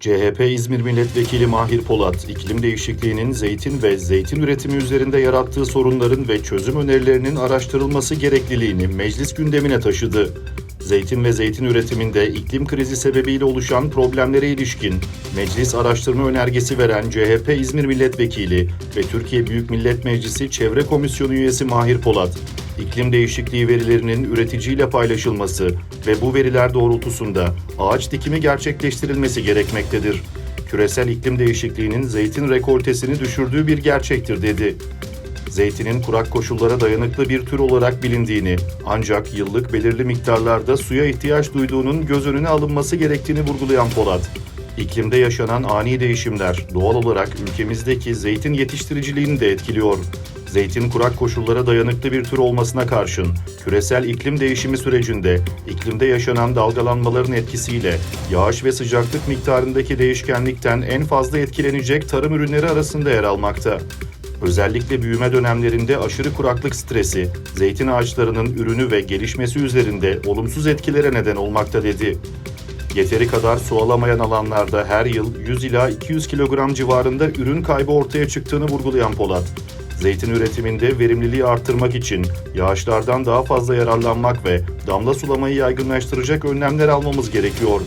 CHP İzmir Milletvekili Mahir Polat, iklim değişikliğinin zeytin ve zeytin üretimi üzerinde yarattığı sorunların ve çözüm önerilerinin araştırılması gerekliliğini meclis gündemine taşıdı. Zeytin ve zeytin üretiminde iklim krizi sebebiyle oluşan problemlere ilişkin meclis araştırma önergesi veren CHP İzmir Milletvekili ve Türkiye Büyük Millet Meclisi Çevre Komisyonu üyesi Mahir Polat, iklim değişikliği verilerinin üreticiyle paylaşılması ve bu veriler doğrultusunda ağaç dikimi gerçekleştirilmesi gerekmektedir. Küresel iklim değişikliğinin zeytin rekoltesini düşürdüğü bir gerçektir dedi. Zeytinin kurak koşullara dayanıklı bir tür olarak bilindiğini, ancak yıllık belirli miktarlarda suya ihtiyaç duyduğunun göz önüne alınması gerektiğini vurgulayan Polat, iklimde yaşanan ani değişimler doğal olarak ülkemizdeki zeytin yetiştiriciliğini de etkiliyor. Zeytin kurak koşullara dayanıklı bir tür olmasına karşın küresel iklim değişimi sürecinde iklimde yaşanan dalgalanmaların etkisiyle yağış ve sıcaklık miktarındaki değişkenlikten en fazla etkilenecek tarım ürünleri arasında yer almakta. Özellikle büyüme dönemlerinde aşırı kuraklık stresi, zeytin ağaçlarının ürünü ve gelişmesi üzerinde olumsuz etkilere neden olmakta dedi. Yeteri kadar su alamayan alanlarda her yıl 100 ila 200 kilogram civarında ürün kaybı ortaya çıktığını vurgulayan Polat, zeytin üretiminde verimliliği arttırmak için yağışlardan daha fazla yararlanmak ve damla sulamayı yaygınlaştıracak önlemler almamız gerekiyor.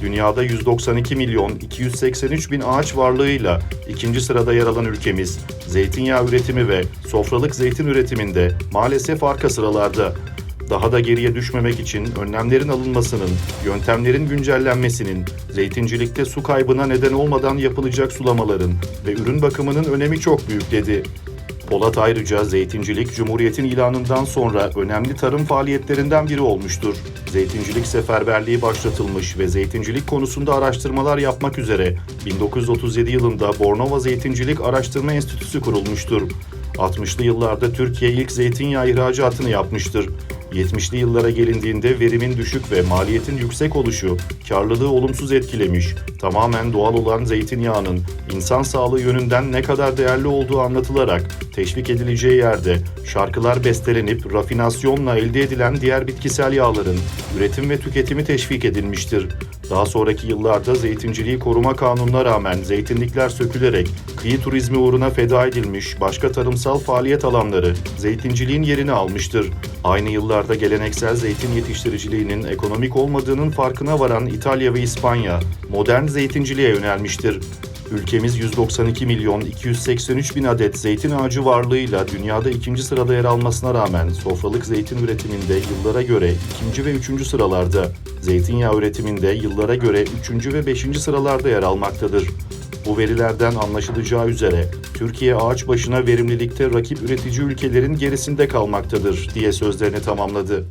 Dünyada 192 milyon 283 bin ağaç varlığıyla ikinci sırada yer alan ülkemiz, zeytinyağı üretimi ve sofralık zeytin üretiminde maalesef arka sıralarda. Daha da geriye düşmemek için önlemlerin alınmasının, yöntemlerin güncellenmesinin, zeytincilikte su kaybına neden olmadan yapılacak sulamaların ve ürün bakımının önemi çok büyük dedi. Polat ayrıca zeytincilik Cumhuriyet'in ilanından sonra önemli tarım faaliyetlerinden biri olmuştur. Zeytincilik seferberliği başlatılmış ve zeytincilik konusunda araştırmalar yapmak üzere 1937 yılında Bornova Zeytincilik Araştırma Enstitüsü kurulmuştur. 60'lı yıllarda Türkiye ilk zeytinyağı ihracatını yapmıştır. 70'li yıllara gelindiğinde verimin düşük ve maliyetin yüksek oluşu karlılığı olumsuz etkilemiş. Tamamen doğal olan zeytinyağının insan sağlığı yönünden ne kadar değerli olduğu anlatılarak teşvik edileceği yerde şarkılar bestelenip rafinasyonla elde edilen diğer bitkisel yağların üretim ve tüketimi teşvik edilmiştir. Daha sonraki yıllarda zeytinciliği koruma kanununa rağmen zeytinlikler sökülerek kıyı turizmi uğruna feda edilmiş başka tarımsal faaliyet alanları zeytinciliğin yerini almıştır. Aynı yıllarda geleneksel zeytin yetiştiriciliğinin ekonomik olmadığının farkına varan İtalya ve İspanya modern zeytinciliğe yönelmiştir. Ülkemiz 192 milyon 283 bin adet zeytin ağacı varlığıyla dünyada ikinci sırada yer almasına rağmen sofralık zeytin üretiminde yıllara göre ikinci ve üçüncü sıralarda, zeytinyağı üretiminde yıllara göre üçüncü ve beşinci sıralarda yer almaktadır. Bu verilerden anlaşılacağı üzere Türkiye ağaç başına verimlilikte rakip üretici ülkelerin gerisinde kalmaktadır diye sözlerini tamamladı.